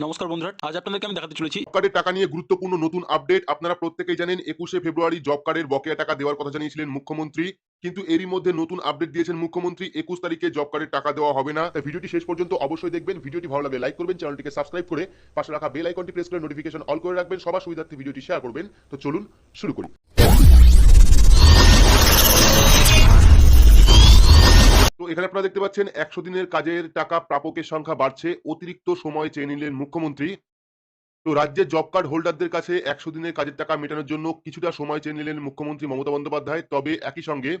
নমস্কার বন্ধুরা, আজ আপনাদেরকে আমি দেখাতে চলেছি। কার্ডের টাকা নিয়ে গুরুত্বপূর্ণ নতুন আপডেট। আপনারা প্রত্যেকেই জানেন, একুশে ফেব্রুয়ারি জব কার্ডের বকেয়া টাকা দেওয়ার কথা জানিয়েছিলেন মুখ্যমন্ত্রী। কিন্তু এরই মধ্যে নতুন আপডেট দিয়েছেন মুখ্যমন্ত্রী, একুশ তারিখে জব কার্ডের টাকা দেওয়া হবে না। ভিডিওটি শেষ পর্যন্ত অবশ্যই দেখবেন। ভিডিওটি ভালো লাগলে লাইক করবেন চ্যানেলটিকে সাবস্ক্রাইব করে পাশে রাখা বেল আইকনটি প্রেস করে নোটিফিকেশন অল করে রাখবেন। সবার সুবিধার্থে ভিডিওটি শেয়ার করবেন। তো চলুন শুরু করি। তো এখানে আপনারা দেখতে পাচ্ছেন, একশো দিনের কাজের টাকা প্রাপকের সংখ্যা বাড়ছে। অতিরিক্ত সময় চেয়ে নিলেন মুখ্যমন্ত্রী। তো রাজ্যের জব কার্ড হোল্ডারদের কাছে একশো দিনের কাজের টাকা মেটানোর জন্য কিছুটা সময় চেয়ে নিলেন মুখ্যমন্ত্রী মমতা বন্দ্যোপাধ্যায়। তবে একই সঙ্গে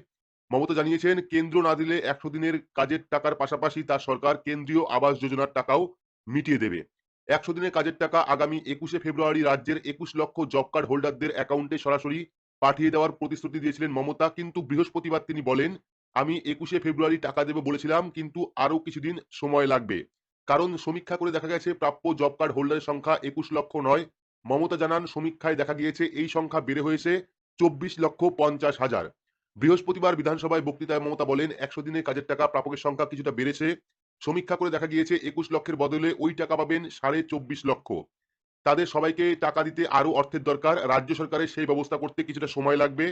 মমতা জানিয়েছেন, কেন্দ্র না দিলে একশো দিনের কাজের টাকার পাশাপাশি তার সরকার কেন্দ্রীয় আবাস যোজনার টাকাও মিটিয়ে দেবে। একশো দিনের কাজের টাকা আগামী একুশে ফেব্রুয়ারি রাজ্যের একুশ লক্ষ জব কার্ড হোল্ডারদের অ্যাকাউন্টে সরাসরি পাঠিয়ে দেওয়ার প্রতিশ্রুতি দিয়েছিলেন মমতা। কিন্তু বৃহস্পতিবার তিনি বলেন আমি একুশে ফেব্রুয়ারি টাকা দেবো বলেছিলাম, কিন্তু আরও কিছুদিন সময় লাগবে। কারণ সমীক্ষা করে দেখা গেছে, প্রাপ্য জব কার্ড হোল্ডারের সংখ্যা একুশ লক্ষ নয়। মমতা জানান, সমীক্ষায় দেখা গিয়েছে, এই সংখ্যা বেড়ে হয়েছে চব্বিশ লক্ষ পঞ্চাশ হাজার। বৃহস্পতিবার বিধানসভায় বক্তৃতায় মমতা বলেন, একশো দিনের কাজের টাকা প্রাপকের সংখ্যা কিছুটা বেড়েছে। সমীক্ষা করে দেখা গিয়েছে, একুশ লক্ষের বদলে ওই টাকা পাবেন সাড়ে চব্বিশ লক্ষ। তাদের সবাইকে টাকা দিতে আরও অর্থের দরকার। রাজ্য সরকারের সেই ব্যবস্থা করতে কিছুটা সময় লাগবে।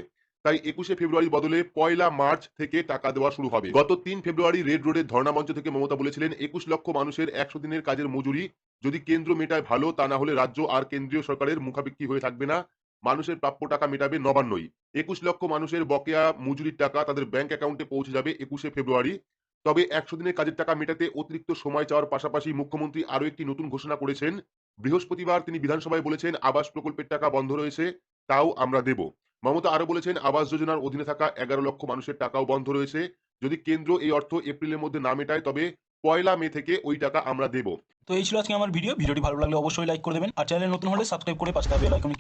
তাই একুশে ফেব্রুয়ারি বদলে পয়লা মার্চ থেকে টাকা দেওয়া শুরু হবে। গত তিন ফেব্রুয়ারি রেড রোডের ধর্ণা মঞ্চ থেকে মমতা বলেছিলেন, একুশ লক্ষ মানুষের একশো দিনের কাজের মজুরি, যদি কেন্দ্র মেটায় ভালো, তা না হলে রাজ্য আর কেন্দ্রীয় সরকারের মুখাপেক্ষি হয়ে থাকবে না। মানুষের প্রাপ্য টাকা মেটাবে নবান্নই। একুশ লক্ষ মানুষের বকেয়া মজুরির টাকা তাদের ব্যাংক অ্যাকাউন্টে পৌঁছে যাবে একুশে ফেব্রুয়ারি। তবে একশো দিনের কাজের টাকা মেটাতে অতিরিক্ত সময় চাওয়ার পাশাপাশি মুখ্যমন্ত্রী আরও একটি নতুন ঘোষণা করেছেন। বৃহস্পতিবার তিনি বিধানসভায় বলেছেন, আবাস প্রকল্পের টাকা বন্ধ রয়েছে, তাও আমরা দেব। মমতা আরও বলেছেন, আবাস যোজনার অধীনে থাকা এগারো লক্ষ মানুষের টাকাও বন্ধ রয়েছে। যদি কেন্দ্র এই অর্থ এপ্রিলের মধ্যে না মেটায়, তবে পয়লা মে থেকে ওই টাকা আমরা দেব। তো এই ছিল আজকে আমার ভিডিও। ভিডিওটি ভালো লাগলে অবশ্যই লাইক করে দেবেন। আর চ্যানেল নতুন হলে সাবস্ক্রাইব করে পাশে আইকনে